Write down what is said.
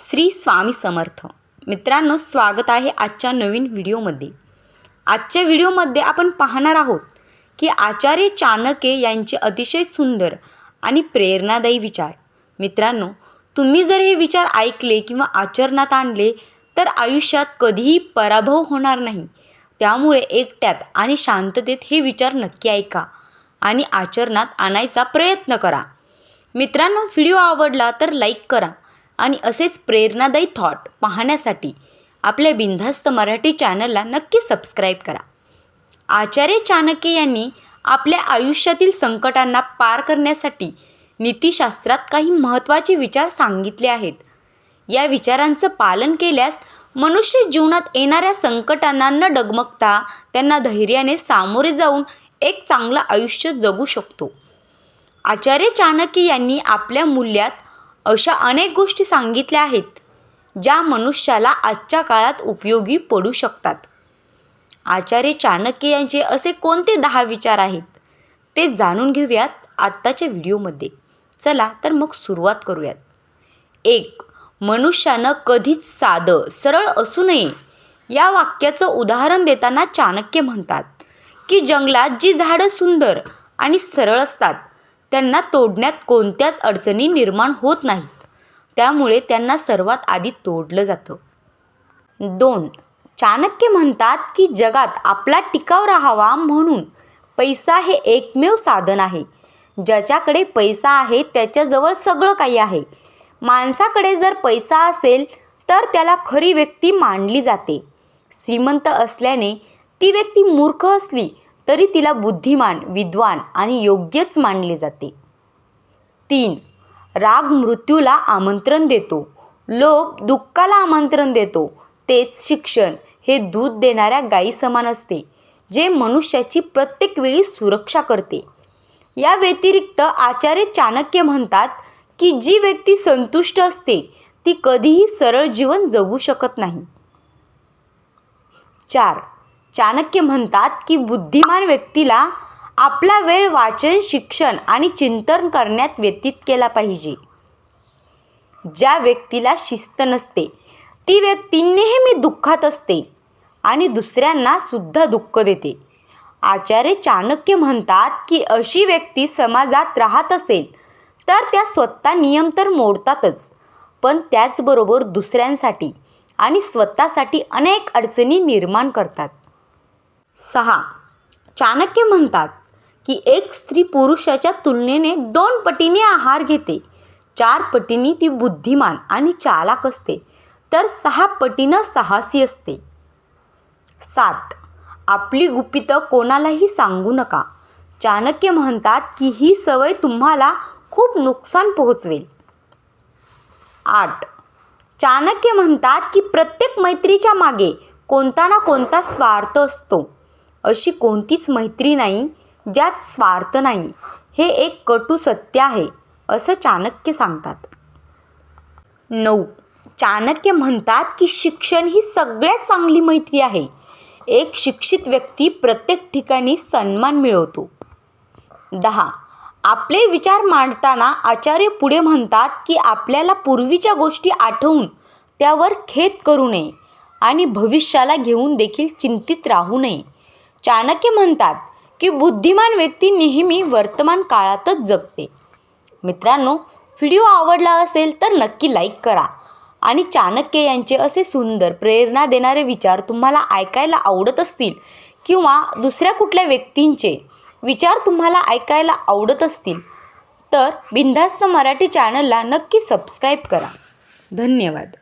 श्री स्वामी समर्थ. मित्रांनो स्वागत आहे आजच्या नवीन व्हिडिओमध्ये. आजच्या व्हिडिओमध्ये आपण पाहणार आहोत की आचार्य चाणक्य यांचे अतिशय सुंदर आणि प्रेरणादायी विचार. मित्रांनो तुम्ही जर हे विचार ऐकले किंवा आचरणात आणले तर आयुष्यात कधीही पराभव होणार नाही. त्यामुळे एकट्यात आणि शांततेत हे विचार नक्की ऐका आणि आचरणात आणायचा प्रयत्न करा. मित्रांनो व्हिडिओ आवडला तर लाईक करा आणि असेच प्रेरणादायी थॉट पाहण्यासाठी आपल्या बिनधास्त मराठी चॅनलला नक्की सबस्क्राईब करा. आचार्य चाणक्य यांनी आपल्या आयुष्यातील संकटांना पार करण्यासाठी नीतिशास्त्रात काही महत्त्वाचे विचार सांगितले आहेत. या विचारांचं पालन केल्यास मनुष्य जीवनात येणाऱ्या संकटांना न डगमगता त्यांना धैर्याने सामोरे जाऊन एक चांगलं आयुष्य जगू शकतो. आचार्य चाणक्य यांनी आपल्या मूल्यात अशा अनेक गोष्टी सांगितल्या आहेत ज्या मनुष्याला आजच्या काळात उपयोगी पडू शकतात. आचार्य चाणक्य यांचे असे कोणते दहा विचार आहेत ते जाणून घेऊयात आत्ताच्या व्हिडिओमध्ये. चला तर मग सुरुवात करूयात. एक मनुष्यानं कधीच साधं सरळ असू नये या वाक्याचं उदाहरण देताना चाणक्य म्हणतात की जंगलात जी झाडं सुंदर आणि सरळ असतात त्यांना तोडण्यात कोणत्याच अडचणी निर्माण होत नाहीत. त्यामुळे त्यांना सर्वात आधी तोडलं जातं. दोन चाणक्य म्हणतात की जगात आपला टिकाव राहावा म्हणून पैसा हे एकमेव साधन आहे. ज्याच्याकडे पैसा आहे त्याच्याजवळ सगळं काही आहे. माणसाकडे जर पैसा असेल तर त्याला खरी व्यक्ती मानली जाते. श्रीमंत असल्याने ती व्यक्ती मूर्ख असली तरी तिला बुद्धिमान विद्वान आणि योग्यच मानले जाते. तीन राग मृत्यूला आमंत्रण देतो. लोभ दुःखाला आमंत्रण देतो. तेच शिक्षण हे दूध देणाऱ्या गायी समान असते जे मनुष्याची प्रत्येक वेळी सुरक्षा करते. या व्यतिरिक्त आचार्य चाणक्य म्हणतात की जी व्यक्ती संतुष्ट असते ती कधीही सरळ जीवन जगू शकत नाही. चार चाणक्य म्हणतात की बुद्धिमान व्यक्तीला आपला वेळ वाचन शिक्षण आणि चिंतन करण्यात व्यतीत केला पाहिजे. ज्या व्यक्तीला शिस्त नसते ती व्यक्ती नेहमी दुःखात असते आणि दुसऱ्यांना सुद्धा दुःख देते. आचार्य चाणक्य म्हणतात की अशी व्यक्ती समाजात राहत असेल तर त्या स्वतः नियम तर मोडतातच पण त्याचबरोबर दुसऱ्यांसाठी आणि स्वतःसाठी अनेक अडचणी निर्माण करतात. सहा. चाणक्य म्हणतात की एक स्त्री पुरुषाच्या तुलनेने दोन पटीने आहार घेते. चार पटीने ती बुद्धिमान आणि चालाक असते. तर सहा पटीनं साहसी असते. सात. आपली गुपितं कोणालाही सांगू नका. चाणक्य म्हणतात की ही सवय तुम्हाला खूप नुकसान पोहोचवेल. आठ. चाणक्य म्हणतात की प्रत्येक मैत्रीच्या मागे कोणता ना कोणता स्वार्थ असतो. अशी कोणतीच मैत्री नाही ज्यात स्वार्थ नाही. हे एक कटू सत्य आहे असं चाणक्य सांगतात. नऊ. चाणक्य म्हणतात की शिक्षण ही सगळ्यात चांगली मैत्री आहे. एक शिक्षित व्यक्ती प्रत्येक ठिकाणी सन्मान मिळवतो. दहा. आपले विचार मांडताना आचार्य पुढे म्हणतात की आपल्याला पूर्वीच्या गोष्टी आठवून त्यावर खेद करू नये आणि भविष्याला घेऊन देखील चिंतित राहू नये. चाणक्य म्हणतात की बुद्धिमान व्यक्ती नेहमी वर्तमान काळातच जगते. मित्रांनो व्हिडिओ आवडला असेल तर नक्की लाईक करा आणि चाणक्य यांचे असे सुंदर प्रेरणा देणारे विचार तुम्हाला ऐकायला आवडत असतील किंवा दुसऱ्या कुठल्या व्यक्तींचे विचार तुम्हाला ऐकायला आवडत असतील तर बिनधास्त मराठी चॅनलला नक्की सबस्क्राईब करा. धन्यवाद.